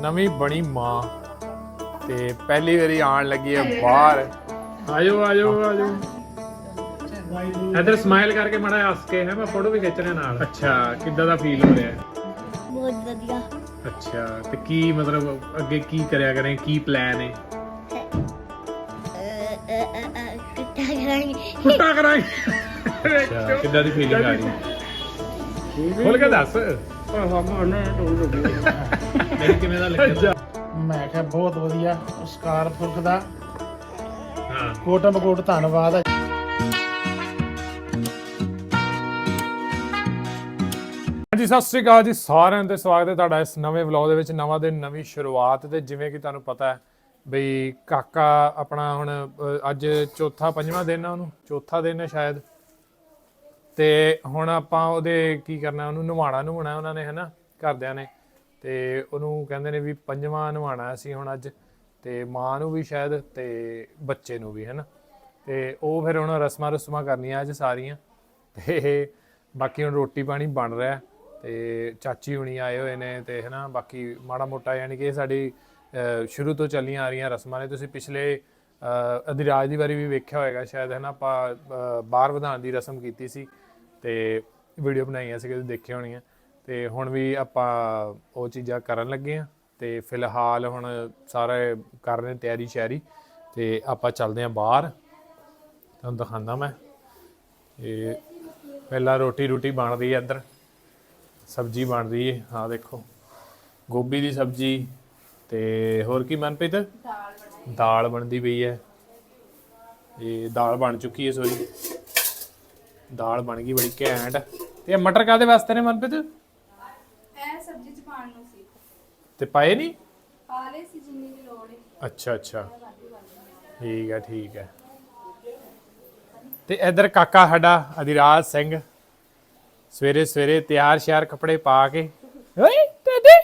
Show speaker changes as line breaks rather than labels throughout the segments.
ਨਵੀਂ ਬਣੀ ਮਾਂ ਤੇ ਪਹਿਲੀ ਵਾਰੀ ਆਣ ਲੱਗੀ ਹੈ ਬਾਹਰ। ਆਜੋ ਆਜੋ ਆਜੋ ਇਧਰ ਸਮਾਈਲ ਕਰਕੇ ਮੜਾ ਹੱਸ ਕੇ ਹੈ ਮੈਂ ਫੋਟੋ ਵੀ ਖਿੱਚ ਰਿਹਾ ਨਾਲ। ਅੱਛਾ ਕਿੱਦਾਂ ਦਾ ਫੀਲ ਹੋ ਰਿਹਾ?
ਬਹੁਤ ਵਧੀਆ।
ਅੱਛਾ ਤੇ ਕੀ ਮਤਲਬ ਅੱਗੇ ਕੀ ਕਰਿਆ ਕਰੇ ਕੀ ਪਲਾਨ ਹੈ
ਕਰਾਂਗੇ
ਕੁੱਤਾ ਕਰਾਂਗੇ। ਅੱਛਾ ਕਿੱਦਾਂ ਦੀ ਫੀਲਿੰਗ ਆ ਰਹੀ? ਹੈ ਖੋਲ ਕੇ ਦੱਸ। ਨਹੀਂ ਕਿਵੇਂ ਦਾ ਲੱਗਿਆ
ਮੈਂ ਕਿਹਾ ਬਹੁਤ ਵਧੀਆ ਸਕਾਰ ਪੁਰਖ ਦਾ।
ਹਾਂ।
ਕੋਟਮ ਕੋਟ ਧੰਨਵਾਦ ਹੈ।
ਹਾਂਜੀ ਸਤਿ ਸ੍ਰੀ ਅਕਾਲ ਜੀ ਸਾਰਿਆਂ ਦਾ ਸਵਾਗਤ ਹੈ ਤੁਹਾਡਾ ਇਸ ਨਵੇਂ ਵਲੌਗ ਦੇ ਵਿੱਚ ਨਵਾਂ ਦਿਨ ਨਵੀਂ ਸ਼ੁਰੂਆਤ ਤੇ ਜਿਵੇਂ ਕਿ ਤੁਹਾਨੂੰ ਪਤਾ ਹੈ ਬਈ ਕਾਕਾ ਆਪਣਾ ਹੁਣ ਅੱਜ ਚੌਥਾ ਪੰਜਵਾਂ ਦਿਨ ਆ ਉਹਨੂੰ ਚੌਥਾ ਦਿਨ ਹੈ ਸ਼ਾਇਦ। ਤੇ ਹੁਣ ਆਪਾਂ ਉਹਦੇ ਕੀ ਕਰਨਾ ਉਹਨੂੰ ਨਵਾਣਾ ਨਵਾਣਾ ਉਹਨਾਂ ਨੇ ਹਨਾ ਘਰਦਿਆਂ ਨੇ। ਤੇ ਉਹਨੂੰ ਕਹਿੰਦੇ ਨੇ ਵੀ ਪੰਜਵਾਂ ਨਵਾਣਾ ਅਸੀਂ ਹੁਣ ਅੱਜ, ਤੇ ਮਾਂ ਨੂੰ ਵੀ ਸ਼ਾਇਦ ਤੇ ਬੱਚੇ ਨੂੰ ਵੀ, ਹਨਾ? ਤੇ ਉਹ ਫਿਰ ਹੁਣ ਰਸਮਾਂ ਰਸਮਾਂ ਕਰਨੀਆਂ ਅੱਜ ਸਾਰੀਆਂ, ਤੇ ਬਾਕੀ ਹੁਣ ਰੋਟੀ ਪਾਣੀ ਬਣ ਰਿਹਾ ਹੈ ਤੇ ਚਾਚੀ ਹੁਣੀ ਆਏ ਹੋਏ ਨੇ ਤੇ, ਹਨਾ? ਬਾਕੀ ਮਾੜਾ ਮੋਟਾ ਯਾਨੀ ਕਿ ਇਹ ਸਾਡੀ ਸ਼ੁਰੂ ਤੋਂ ਚੱਲੀਆਂ ਆ ਰਹੀਆਂ ਰਸਮਾਂ ਨੇ। ਤੁਸੀਂ ਪਿਛਲੇ ਅਧਿਰਾਜ ਦੀ ਵਾਰੀ ਵੀ ਵੇਖਿਆ ਹੋਏਗਾ ਸ਼ਾਇਦ, ਹਨਾ? ਆਪਾਂ ਬਾਹਰ ਵਧਾਉਣ ਦੀ ਰਸਮ ਕੀਤੀ ਸੀ, ਤੇ ਵੀਡੀਓ ਬਣਾਈਆਂ ਸੀ ਕਿ ਦੇਖੇ ਹੋਣੀਆਂ। ਤੇ ਹੁਣ ਵੀ ਆਪਾਂ ਉਹ ਚੀਜ਼ਾਂ ਕਰਨ ਲੱਗੇ ਆ ਤੇ ਫਿਲਹਾਲ ਹੁਣ ਸਾਰੇ ਕਰ ਰਹੇ ਤਿਆਰੀ ਸ਼ਿਆਰੀ ਤੇ ਆਪਾਂ ਚੱਲਦੇ ਆ ਬਾਹਰ। ਤੁਹਾਨੂੰ ਦਿਖਾਉਂਦਾ ਮੈਂ। ਇਹ ਪਹਿਲਾਂ ਰੋਟੀ ਰੋਟੀ ਬਣ ਰਹੀ ਹੈ ਇੱਧਰ ਸਬਜ਼ੀ ਬਣ ਰਹੀ ਹੈ। ਹਾਂ ਦੇਖੋ, ਗੋਭੀ ਦੀ ਸਬਜ਼ੀ ਤੇ ਹੋਰ ਕੀ ਮਨਪ੍ਰੀਤ? ਦਾਲ ਬਣਦੀ ਪਈ ਹੈ। ਇਹ ਦਾਲ ਬਣ ਚੁੱਕੀ ਹੈ ਸੋਰੀ ਦਾਲ ਬਣ ਗਈ ਬੜੀ ਘੈਂਟ। ਤੇ ਮਟਰ ਕਾਦੇ ਵਾਸਤੇ ਨੇ ਮਨਪ੍ਰੀਤ?
ਨੂੰ ਸੀ
ਤੇ ਪਾਏ ਨਹੀਂ?
ਪਾ ਲਏ ਸੀ ਜਿੰਨੀ ਦੀ ਲੋੜ ਹੈ
ਅੱਛਾ ਅੱਛਾ। ਠੀਕ ਹੈ ਠੀਕ ਹੈ। ਤੇ ਇਧਰ ਕਾਕਾ ਸਾਡਾ ਅਧਿਰਾਜ ਸਿੰਘ। ਸਵੇਰੇ ਸਵੇਰੇ ਤਿਆਰ ਸ਼ਿਆਰ ਕੱਪੜੇ ਪਾ ਕੇ। ਓਏ ਟੇਡੇ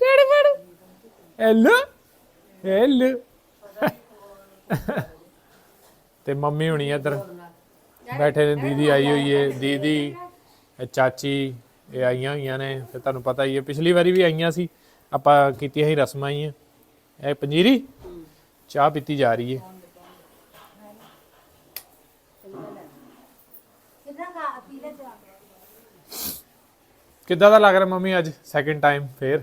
ਟੇੜੇ ਫੜ। ਹੈਲੋ ਹੈਲੋ ਤੇ ਮੰਮੀ ਹੁਣੀ ਇੱਧਰ ਬੈਠੇ ਨੇ ਦੀਦੀ ਆਈ ਹੋਈ ਏ ਦੀਦੀ ਚਾਚੀ। ਇਹ ਆਈਆਂ ਹੋਈਆਂ ਨੇ ਫਿਰ ਤੁਹਾਨੂੰ ਪਤਾ ਹੀ ਹੈ ਪਿਛਲੀ ਵਾਰੀ ਵੀ ਆਈਆਂ ਸੀ ਆਪਾਂ ਕੀਤੀਆਂ ਸੀ ਰਸਮਾਂ ਹੀ। ਇਹ ਪੰਜੀਰੀ ਚਾਹ ਪੀਤੀ ਜਾ ਰਹੀ ਹੈ। ਕਿੱਦਾਂ ਦਾ ਲੱਗ ਰਿਹਾ ਮੰਮੀ ਅੱਜ ਸੈਕਿੰਡ ਟਾਈਮ ਫੇਰ?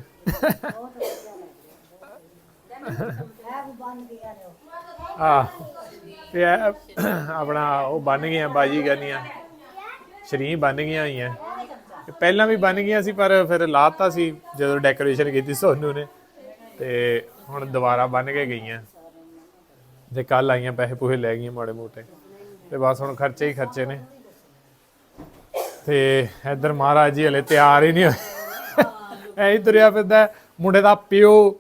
ਆ ਤੇ ਇਹ ਆਪਣਾ ਉਹ ਬਣ ਗਈਆਂ ਬਾਜੀ ਕਰਨੀਆਂ। ਸ਼ਰੀਂ ਬਣ ਗਈਆਂ ਹੋਈਆਂ। ਇਹ ਪਹਿਲਾਂ ਵੀ ਬਣ ਗਈਆਂ ਸੀ, ਪਰ ਫਿਰ ਲਾਤਾ ਸੀ ਜਦੋਂ ਡੈਕੋਰੇਸ਼ਨ ਕੀਤੀ ਸੋਨੂ ਨੇ। ਤੇ ਹੁਣ ਦੁਬਾਰਾ ਬਣ ਕੇ ਗਈਆਂ। ਤੇ ਕੱਲ ਆਈਆਂ, ਪੈਸੇ ਪੂਹੇ ਲੈ ਗਈਆਂ ਮਾੜੇ ਮੋਟੇ। ਤੇ ਬਸ ਹੁਣ ਖਰਚੇ ਹੀ ਖਰਚੇ ਨੇ। ਤੇ ਇੱਧਰ ਮਹਾਰਾਜ ਜੀ ਹਲੇ ਤਿਆਰ ਹੀ ਨਹੀਂ ਹੋਏ। ਐਂ ਹੀ ਤੁਰਿਆ ਫਿਰਦਾ ਮੁੰਡੇ ਦਾ ਪਿਓ।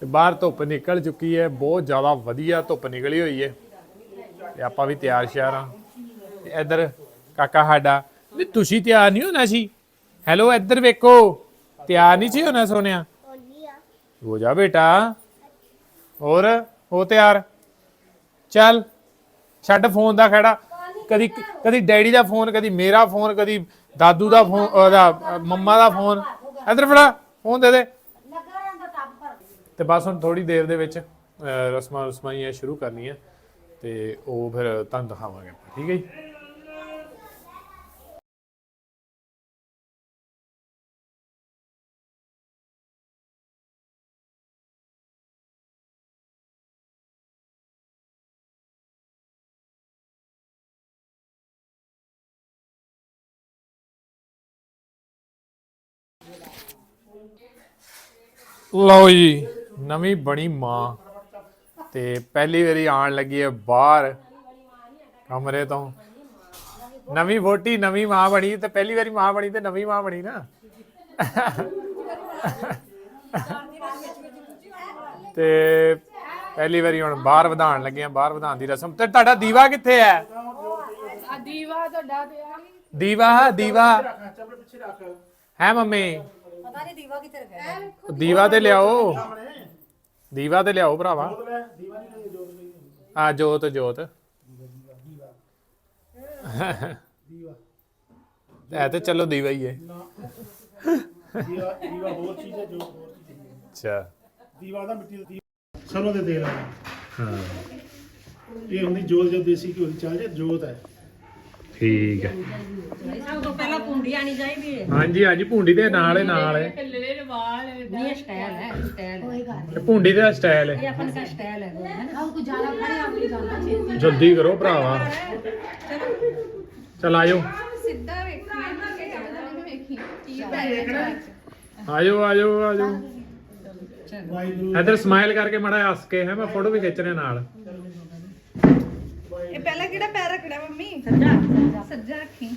ਤੇ ਬਾਹਰ ਧੁੱਪ ਨਿਕਲ ਚੁੱਕੀ ਹੈ, ਬਹੁਤ ਜ਼ਿਆਦਾ ਵਧੀਆ ਧੁੱਪ ਨਿਕਲੀ ਹੋਈ ਹੈ। ਤੇ ਆਪਾਂ ਵੀ ਤਿਆਰ ਸ਼ਿਆਰ ਹਾਂ। ਤੇ ਇੱਧਰ ਕਾਕਾ ਸਾਡਾ। ਵੀ ਤੁਸੀਂ ਤਿਆਰ ਨਹੀਂ ਹੋਣਾ ਸੀ? ਹੈਲੋ ਇੱਧਰ ਵੇਖੋ। ਤਿਆਰ ਨਹੀਂ ਸੀ ਹੋਣਾ ਸੋਨਿਆ ਹੋ ਜਾ ਬੇਟਾ। ਹੋਰ, ਹੋ ਤਿਆਰ। ਚੱਲ, ਛੱਡ ਫੋਨ ਦਾ ਖੜਾ। ਕਦੀ ਕਦੀ ਡੈਡੀ ਦਾ ਫੋਨ ਕਦੀ ਮੇਰਾ ਫੋਨ ਕਦੀ ਦਾਦੂ ਦਾ ਫੋਨ ਉਹਦਾ ਮੰਮਾ ਦਾ ਫੋਨ ਇੱਧਰ ਫੜਾ ਫੋਨ ਦੇ ਦੇ। ਤੇ ਬਸ ਹੁਣ ਥੋੜੀ ਦੇਰ ਦੇ ਵਿੱਚ ਰਸਮਾਂ ਰਸਮਾਂ ਹੀ ਸ਼ੁਰੂ ਕਰਨੀਆਂ। ਤੇ ਉਹ ਫਿਰ ਤੁਹਾਨੂੰ ਦਿਖਾਵਾਂਗੇ ਠੀਕ ਹੈ ਜੀ? ਲਓ ਜੀ ਨਵੀਂ ਬਣੀ ਮਾਂ ਤੇ ਪਹਿਲੀ ਵਾਰੀ ਆਣ ਲੱਗੀ ਹੈ ਬਾਹਰ ਕਮਰੇ ਤੋਂ। ਨਵੀਂ ਵੋਟੀ ਨਵੀਂ ਮਾਂ ਬਣੀ ਤੇ ਪਹਿਲੀ ਵਾਰੀ ਮਾਂ ਬਣੀ ਤੇ ਨਵੀਂ ਮਾਂ ਬਣੀ ਨਾ। ਤੇ ਪਹਿਲੀ ਵਾਰੀ ਹੁਣ ਬਾਹਰ ਵਧਾਉਣ ਲੱਗੇ ਆ ਬਾਹਰ ਵਧਾਉਣ ਦੀ ਰਸਮ। ਤੇ ਤੁਹਾਡਾ ਦੀਵਾ ਕਿੱਥੇ ਹੈ?
ਆ ਦੀਵਾ ਤੁਹਾਡਾ ਤੇ ਆ।
ਦੀਵਾ ਦੀਵਾ। ਹੈ ਮੰਮੀ? ਦੀਵਾ ਤੇ ਲਿਆਓ। ਦੀਵਾ ਤੇ ਲਿਆਓ ਭਰਾਵਾ। ਆ ਜੋਤ ਜੋਤ। ਇਹ ਤੇ ਚਲੋ ਦੀਵਾ ਹੀ ਹੈ।
ਦੀਵਾ ਦੀਵਾ ਹੋਰ ਚੀਜ਼ ਹੈ ਜੋ ਹੋਰ ਚੀਜ਼ ਹੈ
ਅੱਛਾ।
ਦੀਵਾ ਦਾ ਮਿੱਟੀ ਦਾ ਦੀਵਾ ਸਰੋਂ ਦੇ ਤੇਲ
ਹਾਂ
ਇਹ ਹੁੰਦੀ ਜੋਤ ਜੋ ਦੇਸੀ ਘਿਓ ਦੀ ਚੱਲ ਜੇ ਜੋਤ ਹੈ।
ਠੀਕ ਹੈ।
ਸਭ ਤੋਂ ਪਹਿਲਾਂ ਪੁੰਡੀ
ਹਾਂਜੀ ਹਾਂਜੀ ਭੁੰਡੀ ਦੇ ਨਾਲ ਹੈ ਨਾਲ ਹੈ।
ਇਹ
ਭੁੰਡੀ ਦਾ ਸਟਾਈਲ ਹੈ। ਜਲਦੀ ਕਰੋ ਭਰਾਵਾ। ਚਲ ਆਇਓ।
ਸਿੱਧਾ
ਆਇਓ ਆਇਓ
ਆਇਓ।
ਇਧਰ ਸਮਾਈਲ ਕਰਕੇ ਮੜਾ ਹੱਸ ਕੇ ਹੈ ਮੈਂ ਫੋਟੋ ਵੀ ਖਿੱਚਣੇ ਨਾਲ।
ਇਹ ਪਹਿਲਾਂ ਕਿਹੜਾ ਪੈਰ ਰੱਖਣਾ ਮੰਮੀ?
ਸੱਜਾ।
ਸੱਜਾ ਰੱਖੀ।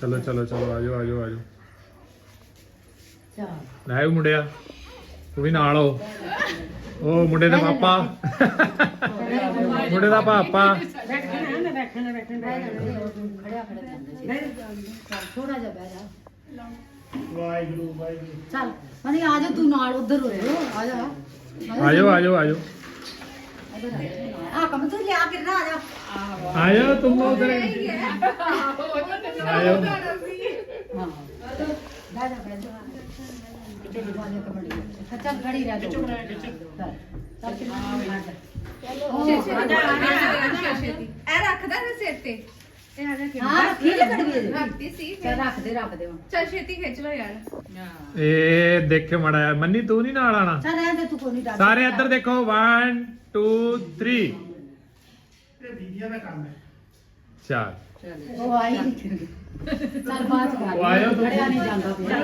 ਚਲੋ
ਚਲੋ ਚਲੋ ਚਲੋ ਆਜੋ ਆਜੋ। ਆਜੋ ਲੈ ਮੁੰਡਿਆ ਤੂੰ ਵੀ ਨਾਲ ਹੋ। ਉਹ ਮੁੰਡੇ ਦਾ ਪਾਪਾ। ਮੁੰਡੇ ਦਾ ਪਾਪਾ।
ਵਾਹਿਗੁਰੂ ਵਾਹਿਗੁਰੂ।
ਚੱਲ ਮਨੀ ਆ ਜਾ ਤੂੰ ਨਾਲ ਉਧਰ ਹੋ ਜਾ। ਆ ਜਾ
ਆਜੋ ਆਜੋ ਆਜੋ
ਆ ਕੰਮ ਤੂੰ ਲਿਆ ਕਿਰਨਾ ਆ ਜਾ।
ਆਜੋ ਤੁਮ ਲੋਗ ਉਧਰ ਆਜੋ
ਹਾਂ। ਜਾ ਜਾ। ਬੈਠ ਜਾ ਕਿੱਥੇ ਬਾਜੇ ਕਮੜੀ ਖੱਚਾ ਖੜੀ ਰਹਿ ਜਾ ਚੱਲ ਚੱਲ ਆ ਜਾ। ਆ ਜਾ ਛੇਤੀ
ਇਹ ਰੱਖਦਾ ਸਿਰ ਤੇ। ਇਹ ਆ ਜਾ ਕੇ
ਹਾਂ ਰੱਖੀ ਲੈ ਕੜਵੀ
ਰੱਖਦੀ ਸੀ
ਚੱਲ ਰੱਖ ਦੇ ਰੱਖ ਦੇ ਹੁਣ
ਚਲ ਛੇਤੀ ਖਿੱਚ ਲਓ ਯਾਰ
ਇਹ ਦੇਖਿਓ ਮੜਾ ਮੰਨੀ ਤੂੰ ਨਹੀਂ ਨਾਲ ਆਣਾ
ਚੱਲ ਰਹਿਣ ਦੇ ਤੂੰ ਕੋਈ ਨਹੀਂ ਡਰ
ਸਾਰੇ ਇੱਧਰ ਦੇਖੋ 1 2 3
ਇਹ ਬੀਬੀਆਂ ਦਾ ਕੰਮ ਹੈ
ਚਾਰ
ਉਹ ਆਈ ਚੱਲ ਬਾਅਦ ਚ ਕਰ
ਉਹ ਆਇਆ ਤੂੰ।
ਖੜਿਆ ਨਹੀਂ ਜਾਂਦਾ ਪਿਆ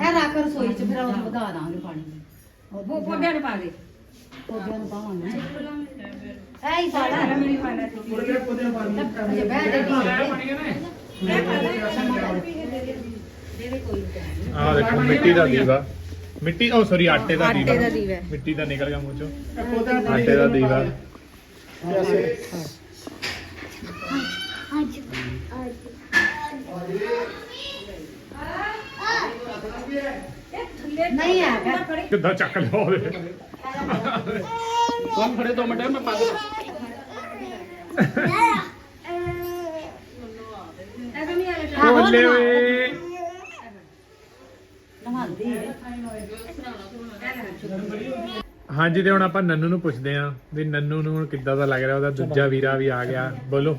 ਇਹ ਰੱਖ ਰਸੋਈ ਚ ਫਿਰ ਉਹ ਵਧਾ ਦਾਂਗੇ ਪਾਣੀ ਉਹ ਪੋਡਿਆਂ ਨੂੰ ਪਾ ਦੇ ਪੋਡਿਆਂ ਨੂੰ ਪਾਵਾਂਗੇ। ਐ ਹੀ ਸਾਡਾ ਮੇਰੀ ਪਾਣਾ
ਉਹਦੇ ਪੋਦੇ ਪਾਣੀ
ਜੇ ਬਹਿ ਦੇ ਦੇ ਕੋਈ ਨਹੀਂ।
ਆਹ ਦੇਖੋ ਮਿੱਟੀ ਦਾ ਦੀਵਾ। ਮਿੱਟੀ ਉਹ ਸੌਰੀ ਆਟੇ ਦਾ ਦੀਵਾ।
ਦਾ ਦੀਵਾ।
ਮਿੱਟੀ ਦਾ ਨਿਕਲ ਗਿਆ ਮੂੰਹ ਚੋਂ। ਆਟੇ ਦਾ ਦੀਵਾ।
ਅੱਜ। ਅੱਜ।
ਨਹੀਂ ਆ
ਕਿੱਦਾਂ ਚੱਕ ਲਿਆ ਉਹਦੇ?
ਕੌਣ ਖੜੇ ਦੋ ਮਿੰਟ ਮੈਂ ਪੱਗ
ਓਲੇ ਓਏ
ਨਹਾਉਂਦੀ
ਹਾਂਜੀ ਤੇ ਹੁਣ ਆਪਾਂ ਨੰਨੂ ਨੂੰ ਪੁੱਛਦੇ ਆਂ ਵੀ ਨੰਨੂ ਨੂੰ ਹੁਣ ਕਿੱਦਾਂ ਦਾ ਲੱਗ ਰਿਹਾ ਉਹਦਾ ਦੂਜਾ ਵੀਰਾ ਵੀ ਆ ਗਿਆ। ਬੋਲੋ।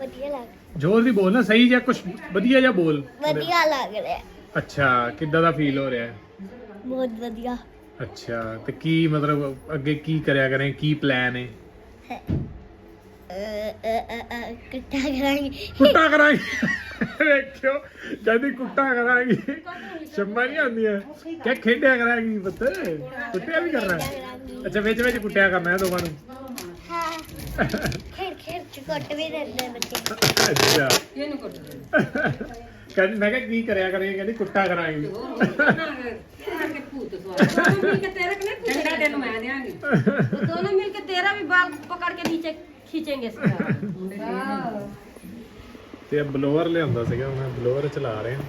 ਵਧੀਆ ਲੱਗ
ਜ਼ੋਰ ਦੀ ਬੋਲ ਨਾ ਸਹੀ ਜਿਹਾ ਕੁਝ ਵਧੀਆ ਜਿਹਾ ਬੋਲ।
ਵਧੀਆ ਲੱਗ ਰਿਹਾ।
ਅੱਛਾ ਕਿੱਦਾਂ ਦਾ ਫੀਲ ਹੋ ਰਿਹਾ? ਹੈ
ਬਹੁਤ ਵਧੀਆ।
ਅੱਛਾ ਤੇ ਕੀ ਮਤਲਬ ਅੱਗੇ ਕੀ ਕਰਿਆ ਕਰੇ ਕੀ ਪਲਾਨ ਹੈ
ਕਿੱਟਾ ਕਰਾਂਗੇ।
ਕੁੱਟਾ ਕਰਾਂਗੇ। ਵੇਖਿਓ ਕਹਿੰਦੀ ਕੁੱਟਾ ਕਰਾਂਗੇ। ਸ਼ੰਮਾ ਨਹੀਂ ਆਉਂਦੀਆਂ। ਕਿ ਖੇਡਿਆ ਕਰਾਂਗੀ ਪੁੱਤ? ਕੁੱਟਿਆ ਵੀ ਕਰਨਾ। ਹੈ? ਅੱਛਾ ਵਿੱਚ ਵਿੱਚ ਕੁੱਟਿਆ ਕਰਨਾ ਹੈ ਦੋਵਾਂ ਨੂੰ।
ਹਾਂ। ਖੇਡ ਖੇਡ ਚ ਕੁੱਟ ਵੀ ਦਿੰਦੇ ਬੱਚੇ।
ਅੱਛਾ।
ਇਹਨੂੰ ਕੁੱਟ ਦੇ।
ਕਹਿੰਦੀ ਮੈਂ ਕਿਹਾ ਕੀ ਕਰਿਆ ਕਰਾਂਗੇ ਕਹਿੰਦੀ ਕੁੱਟਾ ਕਰਾਂਗੇ
के भूत सवार दोनों मिलके तेरे को नहीं ठंडा तेल मैं देंगे तो दोनों मिलके तेरा भी बाल पकड़ के नीचे खींचेंगे इसका
ਤੇ ਬਲੋਅਰ ਲਿਆਂਦਾ ਸੀਗਾ ਮੈਂ ਬਲੋਅਰ ਚਲਾ ਰਿਹਾ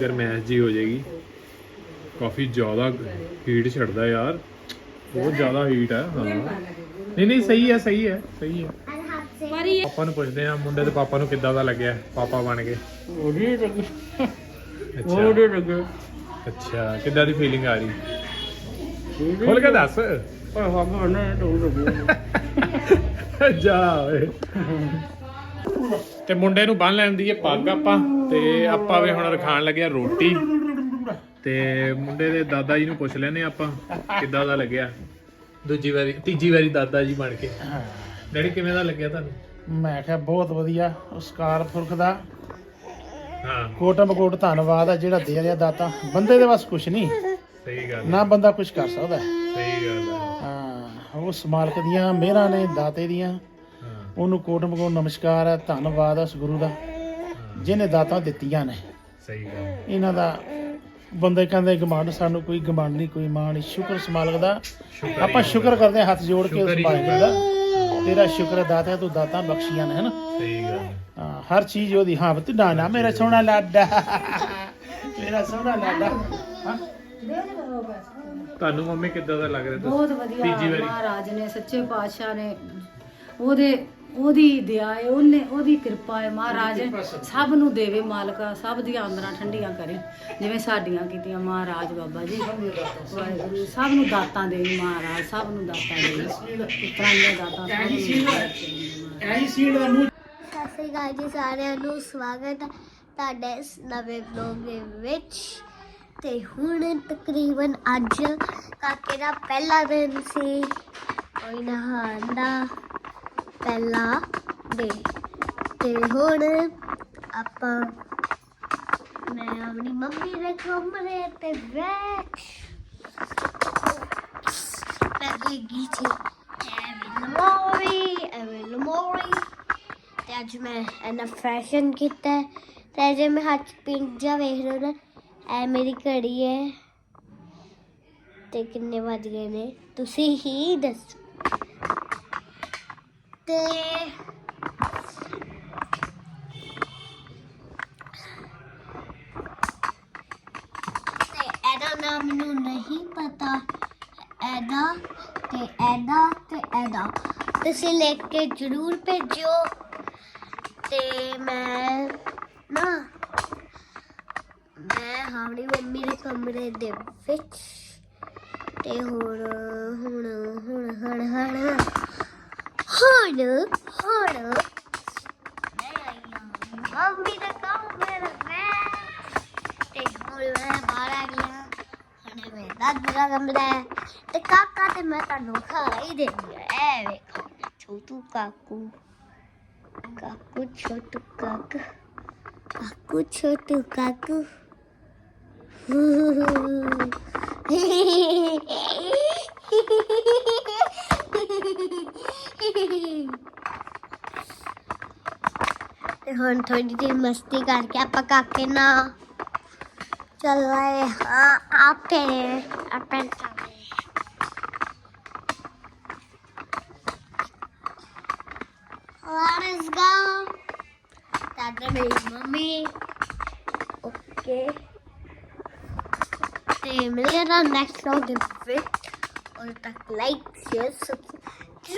ਗਰਮੈਸ਼ ਜੀ ਹੋ ਜਾਏਗੀ ਕਾਫੀ ਜ਼ਿਆਦਾ ਹੀਟ ਛੱਡਦਾ ਯਾਰ ਬਹੁਤ ਜ਼ਿਆਦਾ ਹੀਟ ਹੈ ਹਾਂ ਨਹੀਂ ਨਹੀਂ ਸਹੀ ਹੈ ਸਹੀ ਹੈ ਸਹੀ ਹੈ ਪਾਪਾ ਨੂੰ ਪੁੱਛਦੇ ਆ ਮੁੰਡੇ ਦੇ ਪਾਪਾ ਨੂੰ ਕਿੱਦਾਂ ਦਾ ਲੱਗਿਆ ਪਾਪਾ ਬਣ ਕੇ? ਅੱਛਾ। ਕਿੱਦਾਂ ਦੀ ਫੀਲਿੰਗ ਆ ਰਹੀ? ਖੁੱਲ ਕੇ ਦੱਸ। ਤੇ ਮੁੰਡੇ ਨੂੰ ਬੰਨ ਲੈਣ ਦੀ ਇਹ ਪੱਗ ਆਪਾਂ ਤੇ ਆਪਾਂ ਵੀ ਹੁਣ ਰਖਾਣ ਲੱਗਿਆ ਰੋਟੀ। ਤੇ ਮੁੰਡੇ ਦੇ ਦਾਦਾ ਜੀ ਨੂੰ ਪੁੱਛ ਲੈਨੇ ਆਪਾਂ ਕਿੱਦਾਂ ਦਾ ਲੱਗਿਆ? ਦੂਜੀ ਵਾਰੀ ਤੀਜੀ ਵਾਰੀ ਦਾਦਾ ਜੀ ਬਣ ਕੇ। ਡੈਡੀ ਕਿਵੇਂ ਦਾ ਲੱਗਿਆ ਤੁਹਾਨੂੰ?
ਮੈਂ ਕਿਹਾ ਬਹੁਤ ਵਧੀਆ ਉਸਕਾਰ ਪੁਰਖ ਦਾ।
ਹਾਂ।
ਕੋਟਮ ਕੋਟ ਧੰਨਵਾਦ ਆ ਜਿਹੜਾ ਦੇ ਰਿਹਾ ਦਾਤਾ। ਬੰਦੇ ਦੇ ਬਸ ਕੁਛ ਨਹੀਂ।
ਸਹੀ ਗੱਲ
ਨਾ ਬੰਦਾ ਕੁਛ ਕਰ ਸਕਦਾ।
ਸਹੀ ਗੱਲ ਹੈ
ਹਾਂ ਉਸ ਮਾਲਕ ਦੀਆਂ ਮਿਹਰਾਂ ਨੇ ਦਾਤੇ ਦੀਆਂ।
ਹਾਂ।
ਉਹਨੂੰ ਕੋਟਮ ਕੋਟ ਨਮਸਕਾਰ ਹੈ ਧੰਨਵਾਦ ਹੈ ਉਸ ਗੁਰੂ ਦਾ ਜਿਹਨੇ ਦਾਤਾਂ ਦਿੱਤੀਆਂ ਨੇ।
ਸਹੀ ਗੱਲ
ਇਹਨਾਂ ਦਾ ਬੰਦੇ ਕਹਿੰਦੇ ਗਮਾਂਡ ਸਾਨੂੰ ਕੋਈ ਗਮਾਂਡ ਨਹੀਂ ਕੋਈ ਮਾਣ ਨਹੀਂ। ਸ਼ੁਕਰ ਉਸ ਮਾਲਕ ਦਾ।
ਸ਼ੁਕਰ
ਆਪਾਂ ਸ਼ੁਕਰ ਕਰਦੇ ਹਾਂ ਹੱਥ ਜੋੜ ਕੇ ਉਸ ਮਾਲਕ ਦਾ। ਤੇਰਾ ਸ਼ੁਕਰ ਦਾਤਾ ਤੂੰ ਦਾਤਾ ਬਖਸ਼ੀਆਂ ਨੇ ਹਨਾ?
ਸਹੀ ਗੱਲ
ਹਰ ਚੀਜ਼ ਉਹਦੀ ਹਾਂ ਤੇ ਨਾ ਨਾ ਮੇਰਾ ਸੋਹਣਾ ਲਾਡਾ। ਮੇਰਾ ਸੋਹਣਾ ਲਾਡਾ।
ਤੁਹਾਨੂੰ ਮੰਮੀ ਕਿੱਦਾਂ ਦਾ ਲੱਗ ਰਿਹਾ?
ਬਹੁਤ ਵਧੀਆ ਮਹਾਰਾਜ ਨੇ ਸੱਚੇ ਪਾਤਸ਼ਾਹ ਨੇ ਉਹਦੇ ਉਹਦੀ ਦਇਆ ਹੈ ਉਹਨੇ ਉਹਦੀ ਕਿਰਪਾ ਹੈ ਮਹਾਰਾਜ। ਸਭ ਨੂੰ। ਦੇਵੇ ਮਾਲਕਾ ਸਭ ਦੀਆਂ ਅੰਦਰਾਂ ਠੰਡੀਆਂ ਕਰੇ। ਜਿਵੇਂ ਸਾਡੀਆਂ ਕੀਤੀਆਂ ਮਹਾਰਾਜ ਬਾਬਾ ਜੀ। ਵਾਹਿਗੁਰੂ ਸਭ ਨੂੰ ਦਾਤਾਂ ਦੇਣ ਮਹਾਰਾਜ ਸਭ ਨੂੰ ਦਾਤਾਂ ਦੇਣ। ਪੁੱਤਰਾਂ ਦੀਆਂ ਦਾਤਾਂ ਸਭ ਨੂੰ ਦੇਣ।
ਐਹੀ ਦਾ ਮੂੰਹ
ਸਤਿ ਸ੍ਰੀ ਅਕਾਲ ਜੀ ਸਾਰਿਆਂ ਨੂੰ। ਸਵਾਗਤ ਹੈ ਤੁਹਾਡੇ ਇਸ ਨਵੇਂ ਵਲੌਗ ਦੇ ਵਿੱਚ। ਤੇ ਹੁਣ ਤਕਰੀਬਨ ਅੱਜ ਕਾਕੇ ਦਾ ਪਹਿਲਾ ਦਿਨ ਸੀ। ਕੋਈ ਨਹਾਉਣ ਦਾ। ਪਹਿਲਾ ਦਿਨ ਤੇ ਹੁਣ ਆਪਾਂ ਮੈਂ ਆਪਣੀ ਮੰਮੀ ਦੇ ਕਮਰੇ ਤੇ ਬੈਠ। ਲੱਗੇਗੀ ਸੀ ਐਵੇਂ ਲਮੋਰੀ ਐਵੇਂ ਲਮੋਰੀ ਤੇ ਅੱਜ ਮੈਂ ਇਹਨਾਂ ਫੈਸ਼ਨ ਕੀਤਾ ਹੈ। ਤੇ ਜੇ ਮੈਂ ਹੱਥ ਪਿੰਡ ਜਾ ਵੇਖ ਰਿਹਾ ਨਾ, ਇਹ ਮੇਰੀ ਘੜੀ ਹੈ। ਤੇ ਕਿੰਨੇ ਵੱਜ ਗਏ ਨੇ? ਤੁਸੀਂ ਹੀ ਦੱਸੋ। ਤੇ ਇਹਦਾ ਨਾਮ ਮੈਨੂੰ ਨਹੀਂ ਪਤਾ। ਇਹਦਾ ਤੇ ਇਹਦਾ ਤੇ ਇਹਦਾ। ਤੁਸੀਂ ਲਿਖ ਕੇ ਜ਼ਰੂਰ ਭੇਜਿਓ। ਤੇ ਮੈਂ ਨਾ, ਮੈਂ ਹਾਵੜੀ ਮੰਮੀ ਦੇ ਕਮਰੇ ਦੇ ਵਿੱਚ ਤੇ ਹੁਣ ਹੁਣ ਹੁਣ ਹੁਣ ਹੁਣ। ਹੁਣ ਹੁਣ ਮੈਂ ਆਈ ਹਾਂ ਮੰਮੀ ਦੇ ਕਮਰੇ ਵਿੱਚ ਤੇ ਹੁਣ ਮੈਂ ਬਾਹਰ ਆ ਗਿਆ ਹੁਣ ਮੈਂ ਦਾਦੀ ਦਾ ਕਮਰਾ ਹੈ ਤੇ ਕਾਕਾ ਤੇ ਮੈਂ ਤੁਹਾਨੂੰ ਖਾ ਦੇਣੀ ਹੈ ਐ ਵੇਖੋ ਛੋਟੂ ਕਾਕੂ ਕਾਕੂ ਛੋਟੂ ਕਾਕੂ ਕਾਕੂ ਛੋਟੂ ਕਾਕੂ ਤੇ ਹੁਣ ਥੋੜੀ ਜਿਹੀ ਮਸਤੀ ਕਰਕੇ ਆਪਾਂ ਕਾਕੇ ਨਾ ਚੱਲ ਰਹੇ ਹਾਂ ਆਪੇ। ਆਪੇ Let's go. That's ਮੇਰੀ ਮੰਮੀ। ਓਕੇ ਤੇ ਮਿਲਦੇ ਹਾਂ ਨੈਕਸਟ ਵਲੌਗ ਦੇ ਵਿੱਚ। ਉਦੋਂ ਤੱਕ ਲਾਈਕ ਸ਼ੇਅਰ ਸਬਸਕ੍ਰਾਈਬ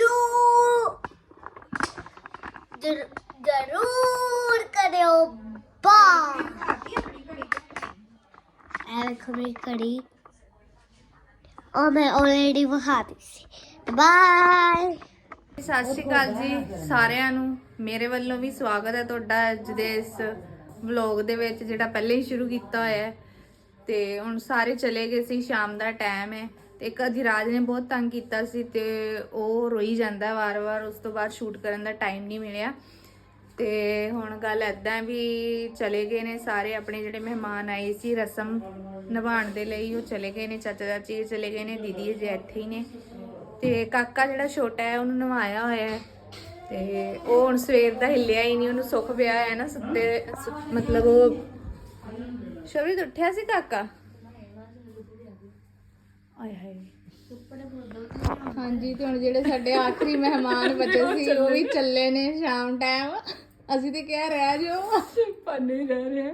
ਜਰੂਰ ਜਰੂਰ ਕਰਿਓ ਬਾਏ ਐ ਵੇਖੋ ਮੇਰੀ ਘੜੀ ਉਹ ਮੈਂ ਆਲਰੇਡੀ
ਸਤਿ ਸ਼੍ਰੀ ਅਕਾਲ ਜੀ ਸਾਰਿਆਂ ਨੂੰ। ਮੇਰੇ ਵੱਲੋਂ ਵੀ ਸਵਾਗਤ ਹੈ ਤੁਹਾਡਾ ਅੱਜ ਦੇ ਇਸ ਵਲੌਗ ਦੇ ਵਿੱਚ, ਜਿਹੜਾ ਪਹਿਲੇ ਹੀ ਸ਼ੁਰੂ ਕੀਤਾ ਹੋਇਆ ਹੈ। ਤੇ ਹੁਣ ਸਾਰੇ ਚਲੇ ਗਏ ਸੀ, ਸ਼ਾਮ ਦਾ ਟਾਈਮ ਹੈ। ਤੇ ਇੱਕ ਅਧਿਰਾਜ ਨੇ ਬਹੁਤ ਤੰਗ ਕੀਤਾ ਸੀ ਤੇ ਉਹ ਰੋਈ ਜਾਂਦਾ ਵਾਰ-ਵਾਰ, ਉਸ ਤੋਂ ਬਾਅਦ ਸ਼ੂਟ ਕਰਨ ਦਾ ਟਾਈਮ ਨਹੀਂ ਮਿਲਿਆ। ਤੇ ਹੁਣ ਗੱਲ ਐਦਾਂ ਵੀ ਚਲੇ ਗਏ ਨੇ ਸਾਰੇ ਆਪਣੇ ਜਿਹੜੇ ਮਹਿਮਾਨ ਆਏ ਸੀ, ਰਸਮ ਨਿਭਾਉਣ ਦੇ ਲਈ ਉਹ ਚਲੇ ਗਏ ਨੇ, ਚਾਚਾ ਚਾਚੀ ਚਲੇ ਗਏ ਨੇ, ਦੀਦੀ ਅਜੇ ਇੱਥੇ ਹੀ ਨੇ। ਤੇ ਕਾਕਾ ਜਿਹੜਾ ਛੋਟਾ ਹੈ, ਉਹਨੂੰ ਨਵਾਇਆ ਹੋਇਆ ਹੈ। ਤੇ ਉਹ ਹੁਣ ਸਵੇਰ ਦਾ ਹਿੱਲਿਆ ਹੀ ਨਹੀਂ, ਉਹਨੂੰ ਸੁੱਖ ਪਿਆ ਹੈ ਨਾ, ਸੁੱਤੇ, ਸੁ- ਮਤਲਬ ਉਹ ਸ਼ਬਦ ਉੱਠਿਆ ਸੀ ਕਾਕਾ? ਆਏ ਹਾਏ। ਹਾਂਜੀ ਤੇ ਹੁਣ ਜਿਹੜੇ ਸਾਡੇ ਆਖਰੀ ਮਹਿਮਾਨ ਬਚੇ ਸੀ ਉਹ ਵੀ ਚੱਲੇ। ਨੇ ਸ਼ਾਮ ਟਾਈਮ ਅਸੀਂ ਤੇ ਕਿਹਾ ਰਹਿ ਜਾਓ। ਪਰ ਨਹੀਂ ਰਹਿ ਰਹੇ।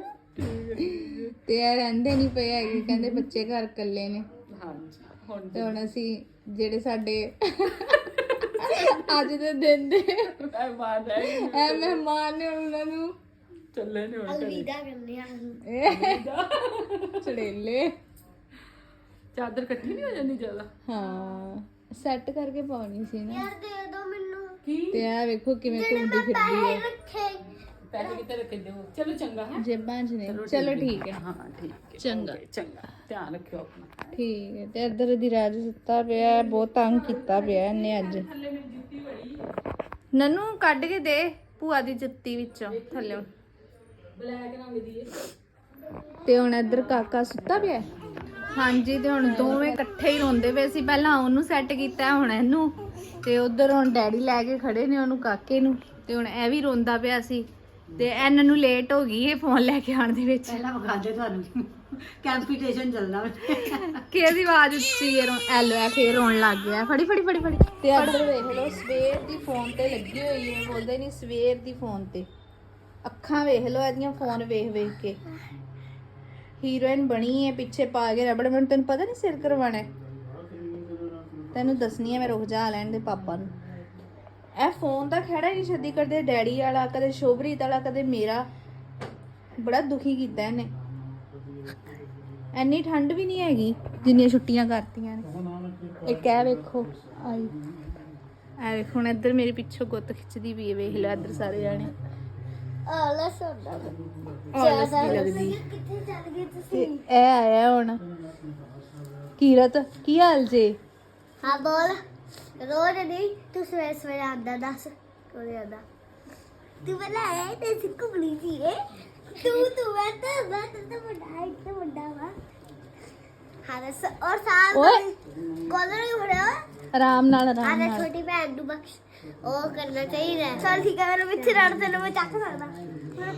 ਤੇ ਇਹ ਰਹਿੰਦੇ ਨਹੀਂ ਪਏ ਹੈਗੇ ਕਹਿੰਦੇ ਬੱਚੇ ਘਰ ਇਕੱਲੇ ਨੇ। ਹਾਂਜੀ ਤੇ ਹੁਣ ਅਸੀਂ ਜਿਹੜੇ ਸਾਡੇ ਅੱਜ ਦੇ ਦਿਨ ਦੇ ਮਹਿਮਾਨ ਹੈ ਇਹ ਮਹਿਮਾਨ ਨੇ ਉਹਨਾਂ ਨੂੰ।
ਅਲਵਿਦਾ ਕਰਨੇ ਆ।
ਚੜੇਲੇ। ਚਾਦਰ ਇਕੱਠੀ ਨਹੀਂ ਹੋ ਜਾਂਦੀ ਜ਼ਿਆਦਾ? ਹਾਂ ਸੈੱਟ ਕਰਕੇ ਪਾਉਣੀ ਸੀ ਨਾ।
ਯਾਰ ਦੇ ਦੋ ਮੈਨੂੰ।
ਤੇ ਆ ਵੇਖੋ ਕਿਵੇਂ ਘੁੰਮਦੀ ਫਿਰਦੀ ਹੈ।
ਰੱਖੇ।
ਜੇਬਾਂ 'ਚ ਨੇ। ਚਲੋ ਠੀਕ ਹੈ। ਹਾਂ। ਠੀਕ ਹੈ ਚੰਗਾ।
ਚੰਗਾ। ਧਿਆਨ ਰੱਖਿਓ ਆਪਣਾ।
ਠੀਕ ਹੈ ਤੇ ਇੱਧਰ ਦੀ ਰਾਜ ਸੁੱਤਾ ਪਿਆ ਹੈ, ਬਹੁਤ ਤੰਗ ਕੀਤਾ ਪਿਆ ਇਹਨੇ ਅੱਜ। ਨਨੂ ਕੱਢ ਕੇ ਦੇ ਭੂਆ ਦੀ ਜੁੱਤੀ ਵਿੱਚੋਂ ਥੱਲੇ। ਬਲੈਕ ਰੰਗ ਦੀ ਤੇ ਹੁਣ ਇੱਧਰ ਕਾਕਾ ਸੁੱਤਾ ਪਿਆ ਹੈ? ਹਾਂਜੀ ਤੇ ਹੁਣ ਦੋਵੇਂ ਇਕੱਠੇ ਹੀ ਰੋਂਦੇ ਪਏ ਸੀ। ਪਹਿਲਾਂ ਉਹਨੂੰ ਸੈੱਟ ਕੀਤਾ ਹੁਣ ਇਹਨੂੰ। ਤੇ ਉਧਰ ਹੁਣ ਡੈਡੀ ਲੈ ਕੇ ਖੜੇ ਨੇ ਉਹਨੂੰ ਕਾਕੇ ਨੂੰ। ਤੇ ਹੁਣ ਇਹ ਵੀ ਰੋਂਦਾ ਪਿਆ ਸੀ। ਤੇ ਇਹਨਾਂ ਨੂੰ ਲੇਟ ਹੋ ਗਈ ਇਹ ਫੋਨ ਲੈ ਕੇ ਆਉਣ ਦੇ ਵਿੱਚ।
ਪਹਿਲਾਂ ਵਿਖਾ ਦੇ ਤੁਹਾਨੂੰ। ਕੰਪੀਟੀਸ਼ਨ ਚੱਲਦਾ
ਕਿਹਦੀ ਆਵਾਜ਼ ਉੱਚੀ ਹੈ ਰੋ ਐਲੋ ਐ ਫੇਰ ਰੋਣ ਲੱਗ ਗਿਆ। ਫੜੀ ਫੜੀ ਫੜੀ ਫੜੀ। ਤੇ ਇੱਧਰ ਵੇਖ ਲਓ ਸਵੇਰ ਦੀ ਫੋਨ ਤੇ ਲੱਗੀ ਹੋਈ ਹੈ ਬੋਲਦੇ ਨਹੀਂ ਸਵੇਰ ਦੀ ਫੋਨ ਤੇ। ਅੱਖਾਂ ਵੇਖ ਲਓ ਇਹਦੀਆਂ ਫੋਨ ਵੇਖ ਵੇਖ ਕੇ। ਹੀਰੋਇਨ ਬਣੀ ਹੈ ਪਿੱਛੇ ਪਾ ਕੇ ਰਬੜ, ਮੈਨੂੰ ਤੈਨੂੰ ਪਤਾ ਨਹੀਂ ਸਿਰ ਕਰਵਾਣਾ ਤੈਨੂੰ ਦੱਸਣੀ ਹੈ ਮੈਂ ਰੁਕ ਜਾ ਲੈਣ ਦੇ ਪਾਪਾ ਨੂੰ। ਇਹ ਫੋਨ ਦਾ ਖੜਾ ਹੀ ਛੱਡੀ ਕਰਦੇ ਡੈਡੀ ਵਾਲਾ, ਕਦੇ ਸ਼ੋਭਰੀਤ ਵਾਲਾ, ਕਦੇ ਮੇਰਾ। ਬੜਾ ਦੁਖੀ ਕੀਤਾ ਇਹਨੇ। ਐਨੀ ਠੰਡ ਵੀ ਨਹੀਂ ਹੈਗੀ, ਜਿੰਨੀਆਂ ਛੁੱਟੀਆਂ ਕਰਤੀਆਂ ਨੇ। ਇੱਕ ਇਹ ਵੇਖੋ, ਆਈ। ਐ ਵੇਖੋ, ਹੁਣ ਇੱਧਰ ਮੇਰੇ ਪਿੱਛੋਂ ਗੁੱਤ ਖਿੱਚਦੀ ਵੀ ਹੈ ਵੇਖ ਲੈ ਇੱਧਰ ਸਾਰੇ ਜਾਣੇ।
ਆਲਾ ਸੋਡਾ
ਆਲਸ ਦੀ ਲੱਗਦੀ
ਕਿੱਥੇ ਚੱਲ ਗਏ ਤੁਸੀਂ?
ਇਹ ਆਇਆ ਹੁਣ। ਕੀਰਤ ਕੀ ਹਾਲ ਜੇ?
ਹਾਂ ਬੋਲ। ਰੋਜ਼ ਨਹੀਂ ਤੂੰ ਸਵੇਰੇ ਸਵੇਰੇ ਆਂਦਾ ਦੱਸ। ਕੋਲੇ ਆਂਦਾ ਤੂੰ ਬਲਾ ਹੈ ਤੇ ਸਿੱਕੂ ਬਲੀ ਜੀ ਹੈ ਤੂੰ ਤੂੰ ਮੈਂ ਤਾਂ ਮੈਂ ਤਾਂ ਵੱਡਾ ਹੈ ਤੇ ਵੱਡਾ ਵਾ। ਹਾਂ ਦੱਸ। ਔਰ ਸਾਲ। ਕੋਲਰ ਹੀ ਫੜਿਆ
ਆਰਾਮ ਨਾਲ ਆਰਾਮ ਨਾਲ।
ਛੋਟੀ ਭੈਣ ਨੂੰ ਬਖਸ਼। ਉਹ ਕਰਨਾ ਚਾਹੀਦਾ ਚਲ ਠੀਕ ਹੈ ਮੈਨੂੰ ਪਿੱਛੇ ਰੜ ਤੈਨੂੰ ਮੈਂ ਚੱਕ ਸਕਦਾ।